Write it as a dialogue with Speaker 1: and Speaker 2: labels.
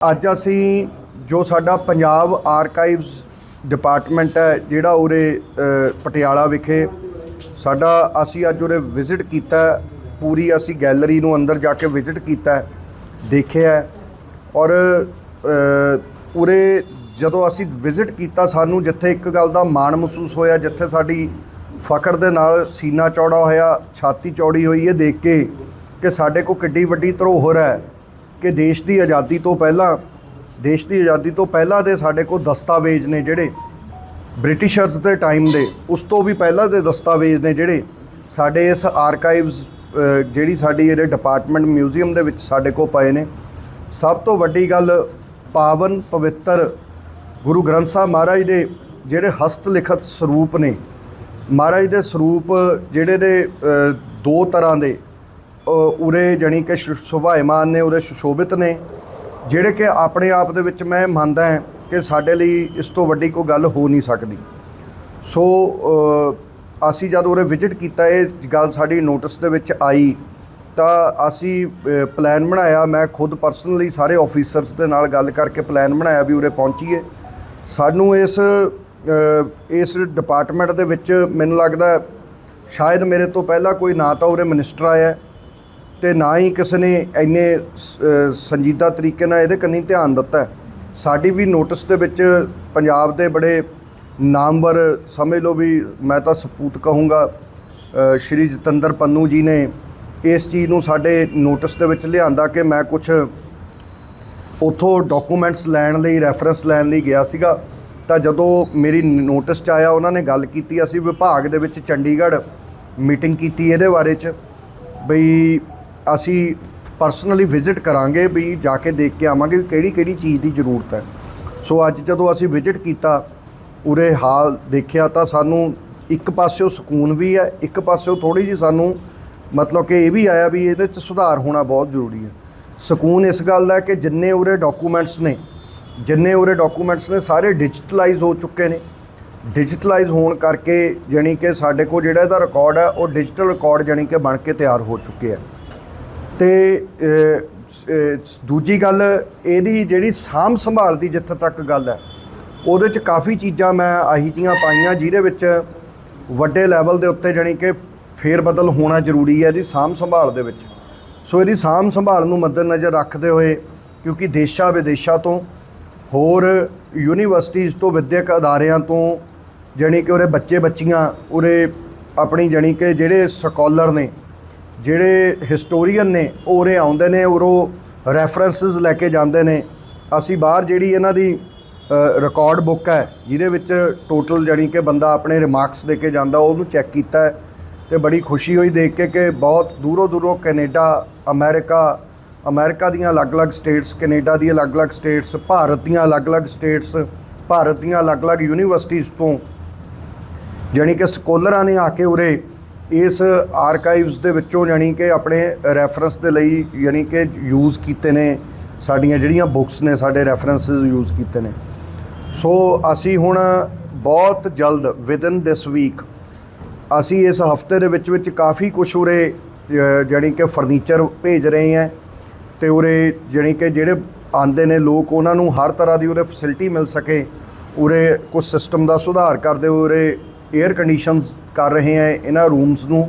Speaker 1: ਅੱਜ ਅਸੀਂ ਜੋ ਸਾਡਾ ਪੰਜਾਬ ਆਰਕਾਈਵਸ ਡਿਪਾਰਟਮੈਂਟ ਹੈ, ਜਿਹੜਾ ਉਰੇ ਪਟਿਆਲਾ ਵਿਖੇ ਸਾਡਾ ਅਸੀਂ ਅੱਜ ਉਰੇ ਵਿਜ਼ਿਟ ਕੀਤਾ ਪੂਰੀ ਅਸੀਂ ਗੈਲਰੀ ਨੂੰ ਅੰਦਰ ਜਾ ਕੇ ਵਿਜ਼ਿਟ ਕੀਤਾ ਦੇਖਿਆ ਔਰ ਉਰੇ ਜਦੋਂ ਅਸੀਂ ਵਿਜ਼ਿਟ ਕੀਤਾ ਸਾਨੂੰ ਜਿੱਥੇ ਇੱਕ ਗੱਲ ਦਾ ਮਾਣ ਮਹਿਸੂਸ ਹੋਇਆ, ਜਿੱਥੇ ਸਾਡੀ ਫਖਰ ਦੇ ਨਾਲ ਸੀਨਾ ਚੌੜਾ ਹੋਇਆ, ਛਾਤੀ ਚੌੜੀ ਹੋਈ, ਇਹ ਦੇਖ ਕੇ ਕਿ ਸਾਡੇ ਕੋਲ ਕਿੱਡੀ ਵੱਡੀ ਧਰੋਹਰ ਹੈ। ਕਿ ਦੇਸ਼ ਦੀ ਆਜ਼ਾਦੀ ਤੋਂ ਪਹਿਲਾਂ, ਦੇਸ਼ ਦੀ ਆਜ਼ਾਦੀ ਤੋਂ ਪਹਿਲਾਂ ਦੇ ਸਾਡੇ ਕੋਲ ਦਸਤਾਵੇਜ਼ ਨੇ ਜਿਹੜੇ ਬ੍ਰਿਟਿਸ਼ਰਸ ਦੇ ਟਾਈਮ ਦੇ, ਉਸ ਤੋਂ ਵੀ ਪਹਿਲਾਂ ਦੇ ਦਸਤਾਵੇਜ਼ ਨੇ ਜਿਹੜੇ ਸਾਡੇ ਇਸ ਆਰਕਾਈਵਸ ਜਿਹੜੀ ਸਾਡੀ ਇਹਦੇ ਡਿਪਾਰਟਮੈਂਟ ਮਿਊਜ਼ੀਅਮ ਦੇ ਵਿੱਚ ਸਾਡੇ ਕੋਲ ਪਏ ਨੇ। ਸਭ ਤੋਂ ਵੱਡੀ ਗੱਲ ਪਾਵਨ ਪਵਿੱਤਰ ਗੁਰੂ ਗ੍ਰੰਥ ਸਾਹਿਬ ਮਹਾਰਾਜ ਦੇ ਜਿਹੜੇ ਹਸਤ ਲਿਖਤ ਸਰੂਪ ਨੇ, ਮਹਾਰਾਜ ਦੇ ਸਰੂਪ ਜਿਹੜੇ ਦੇ ਦੋ ਤਰ੍ਹਾਂ ਦੇ। ਉਰੇ ਜਾਣੀ ਕਿ ਸ਼ੁ- ਨੇ, ਉਰੇ ਸੁਸ਼ੋਭਿਤ ਨੇ, ਜਿਹੜੇ ਕਿ ਆਪਣੇ ਆਪ ਦੇ ਵਿੱਚ ਮੈਂ ਮੰਨਦਾ ਹਾਂ ਕਿ ਸਾਡੇ ਲਈ ਇਸ ਤੋਂ ਵੱਡੀ ਕੋਈ ਗੱਲ ਹੋ ਨਹੀਂ ਸਕਦੀ। ਸੋ ਅਸੀਂ ਜਦ ਉਰੇ ਵਿਜ਼ਿਟ ਕੀਤਾ, ਇਹ ਗੱਲ ਸਾਡੀ ਨੋਟਿਸ ਦੇ ਵਿੱਚ ਆਈ, ਤਾਂ ਅਸੀਂ ਪਲਾਨ ਬਣਾਇਆ, ਮੈਂ ਖੁਦ ਪਰਸਨਲੀ ਸਾਰੇ ਆਫੀਸਰਸ ਦੇ ਨਾਲ ਗੱਲ ਕਰਕੇ ਪਲਾਨ ਬਣਾਇਆ ਵੀ ਉਰੇ ਪਹੁੰਚੀਏ। ਸਾਨੂੰ ਇਸ ਇਸ ਡਿਪਾਰਟਮੈਂਟ ਦੇ ਵਿੱਚ ਮੈਨੂੰ ਲੱਗਦਾ, ਸ਼ਾਇਦ ਮੇਰੇ ਤੋਂ ਪਹਿਲਾਂ ਕੋਈ ਨਾ ਤਾਂ ਉਰੇ ਮਿਨਿਸਟਰ ਆਇਆ। ਤੇ ਨਾ ਹੀ ਕਿਸੇ ਨੇ ਇੰਨੇ ਸ- ਸੰਜੀਦਾ ਤਰੀਕੇ ਨਾਲ ਇਹਦੇ ਕੰਨੀ ਧਿਆਨ ਦਿੱਤਾ। ਸਾਡੀ ਵੀ ਨੋਟਿਸ ਦੇ ਵਿੱਚ ਪੰਜਾਬ ਦੇ ਬੜੇ ਨਾਮਵਰ, ਸਮਝ ਲਓ ਵੀ ਮੈਂ ਤਾਂ ਸਪੂਤ ਕਹੂੰਗਾ ਸ਼੍ਰੀ ਜਤਿੰਦਰ ਪੰਨੂ ਜੀ ਨੇ ਇਸ ਚੀਜ਼ ਨੂੰ ਸਾਡੇ ਨੋਟਿਸ ਦੇ ਵਿੱਚ ਲਿਆਂਦਾ ਕਿ ਮੈਂ ਕੁਝ ਉਥੋਂ ਡਾਕੂਮੈਂਟਸ ਲੈਣ ਲਈ ਰੈਫਰੈਂਸ ਲੈਣ ਲਈ ਗਿਆ ਸੀਗਾ। ਤਾਂ ਜਦੋਂ ਮੇਰੀ ਨੋਟਿਸ 'ਚ ਆਇਆ, ਉਹਨਾਂ ਨੇ ਗੱਲ ਕੀਤੀ, ਅਸੀਂ ਵਿਭਾਗ ਦੇ ਵਿੱਚ ਚੰਡੀਗੜ੍ਹ ਮੀਟਿੰਗ ਕੀਤੀ ਇਹਦੇ ਬਾਰੇ 'ਚ, ਬਈ ਅਸੀਂ ਪਰਸਨਲੀ ਵਿਜ਼ਿਟ ਕਰਾਂਗੇ ਵੀ ਜਾ ਕੇ ਦੇਖ ਕੇ ਆਵਾਂਗੇ ਵੀ ਕਿਹੜੀ ਕਿਹੜੀ ਚੀਜ਼ ਦੀ ਜ਼ਰੂਰਤ ਹੈ। ਸੋ ਅੱਜ ਜਦੋਂ ਅਸੀਂ ਵਿਜ਼ਿਟ ਕੀਤਾ, ਉਰੇ ਹਾਲ ਦੇਖਿਆ ਤਾਂ ਸਾਨੂੰ ਇੱਕ ਪਾਸਿਓਂ ਸਕੂਨ ਵੀ ਹੈ, ਇੱਕ ਪਾਸਿਓਂ ਥੋੜੀ ਜੀ ਸਾਨੂੰ ਮਤਲਬ ਕਿ ਇਹ ਵੀ ਆਇਆ ਵੀ ਇਹਦੇ 'ਚ ਸੁਧਾਰ ਹੋਣਾ ਬਹੁਤ ਜ਼ਰੂਰੀ ਹੈ। ਸਕੂਨ ਇਸ ਗੱਲ ਦਾ ਕਿ ਜਿੰਨੇ ਉਰੇ ਡਾਕੂਮੈਂਟਸ ਨੇ, ਜਿੰਨੇ ਉਰੇ ਡਾਕੂਮੈਂਟਸ ਨੇ ਸਾਰੇ ਡਿਜੀਟਲਾਈਜ਼ ਹੋ ਚੁੱਕੇ ਨੇ। ਡਿਜੀਟਲਾਈਜ਼ ਹੋਣ ਕਰਕੇ ਜਾਣੀ ਕਿ ਸਾਡੇ ਕੋਲ ਜਿਹੜਾ ਇਹਦਾ ਰਿਕਾਰਡ ਹੈ, ਉਹ ਡਿਜੀਟਲ ਰਿਕਾਰਡ ਜਾਣੀ ਕਿ ਬਣ ਕੇ ਤਿਆਰ ਹੋ ਚੁੱਕੇ ਆ ਤੇ ਦੂਜੀ ਗੱਲ, ਇਹਦੀ ਜਿਹੜੀ ਸਾਂਭ ਸੰਭਾਲ ਦੀ ਜਿੱਥੇ ਤੱਕ ਗੱਲ ਹੈ, ਉਹਦੇ 'ਚ ਕਾਫੀ ਚੀਜ਼ਾਂ ਮੈਂ ਆਹੀ ਜੀਆਂ ਪਾਈਆਂ, ਜਿਹਦੇ ਵਿੱਚ ਵੱਡੇ ਲੈਵਲ ਦੇ ਉੱਤੇ ਜਾਣੀ ਕਿ ਫੇਰ ਬਦਲ ਹੋਣਾ ਜ਼ਰੂਰੀ ਹੈ ਇਹਦੀ ਸਾਂਭ ਸੰਭਾਲ ਦੇ ਵਿੱਚ। ਸੋ ਇਹਦੀ ਸਾਂਭ ਸੰਭਾਲ ਨੂੰ ਮੱਦੇਨਜ਼ਰ ਰੱਖਦੇ ਹੋਏ, ਕਿਉਂਕਿ ਦੇਸ਼ਾਂ ਵਿਦੇਸ਼ਾਂ ਤੋਂ, ਹੋਰ ਯੂਨੀਵਰਸਿਟੀਜ਼ ਤੋਂ ਵਿਦਿਅਕ ਅਦਾਰਿਆਂ ਤੋਂ, ਜਾਣੀ ਕਿ ਉਰੇ ਬੱਚੇ ਬੱਚੀਆਂ ਉਰੇ ਆਪਣੀ ਜਾਣੀ ਕਿ ਜਿਹੜੇ ਸਕਾਲਰ ਨੇ ਜਿਹੜੇ ਹਿਸਟੋਰੀਅਨ ਨੇ ਉਹ ਉਰੇ ਆਉਂਦੇ ਨੇ ਉਰੋਂ ਰੈਫਰੈਂਸਸ ਲੈ ਕੇ ਜਾਂਦੇ ਨੇ। ਅਸੀਂ ਬਾਹਰ ਜਿਹੜੀ ਇਹਨਾਂ ਦੀ ਰਿਕਾਰਡ ਬੁੱਕ ਹੈ, ਜਿਹਦੇ ਵਿੱਚ ਟੋਟਲ ਜਾਣੀ ਕਿ ਬੰਦਾ ਆਪਣੇ ਰਿਮਾਰਕਸ ਦੇ ਕੇ ਜਾਂਦਾ, ਉਹਨੂੰ ਚੈੱਕ ਕੀਤਾ ਹੈ ਤੇ ਬੜੀ ਖੁਸ਼ੀ ਹੋਈ ਦੇਖ ਕੇ ਕਿ ਬਹੁਤ ਦੂਰੋਂ ਦੂਰੋਂ ਕੈਨੇਡਾ, ਅਮਰੀਕਾ ਅਮਰੀਕਾ ਦੀਆਂ ਅਲੱਗ-ਅਲੱਗ ਸਟੇਟਸ ਕੈਨੇਡਾ ਦੀ ਅਲੱਗ-ਅਲੱਗ ਸਟੇਟਸ ਭਾਰਤ ਦੀਆਂ ਅਲੱਗ-ਅਲੱਗ ਸਟੇਟਸ ਭਾਰਤ ਦੀਆਂ ਅਲੱਗ-ਅਲੱਗ ਯੂਨੀਵਰਸਿਟੀਜ਼ ਤੋਂ ਜਾਣੀ ਕਿ ਸਕੋਲਰਾਂ ਨੇ ਆ ਕੇ ਉਰੇ ਇਸ ਆਰਕਾਈਵਸ ਦੇ ਵਿੱਚੋਂ ਜਾਣੀ ਕਿ ਆਪਣੇ ਰੈਫਰੈਂਸ ਦੇ ਲਈ ਜਾਣੀ ਕਿ ਯੂਜ਼ ਕੀਤੇ ਨੇ ਸਾਡੀਆਂ ਜਿਹੜੀਆਂ ਬੁੱਕਸ ਨੇ ਸਾਡੇ ਰੈਫਰੈਂਸਸ ਯੂਜ਼ ਕੀਤੇ ਨੇ। ਸੋ ਅਸੀਂ ਹੁਣ ਬਹੁਤ ਜਲਦ ਵਿਦਨ ਦਿਸ ਵੀਕ ਅਸੀਂ ਇਸ ਹਫ਼ਤੇ ਦੇ ਵਿੱਚ ਵਿੱਚ ਕਾਫੀ ਕੁਛ ਉਰੇ ਅ, ਜਾਣੀ ਕਿ ਫਰਨੀਚਰ ਭੇਜ ਰਹੇ ਹਾਂ ਤੇ ਉਰੇ ਜਾਣੀ ਕਿ ਜਿਹੜੇ ਆਂਦੇ ਨੇ ਲੋਕ ਉਹਨਾਂ ਨੂੰ ਹਰ ਤਰ੍ਹਾਂ ਦੀ ਉਰੇ ਫੈਸਿਲਿਟੀ ਮਿਲ ਸਕੇ। ਉਰੇ ਕੁਝ ਸਿਸਟਮ ਦਾ ਸੁਧਾਰ ਕਰਦੇ ਉਰੇ 에ਅਰ ਕੰਡੀਸ਼ਨਸ ਕਰ ਰਹੇ ਹਾਂ ਇਹਨਾਂ ਰੂਮਸ ਨੂੰ।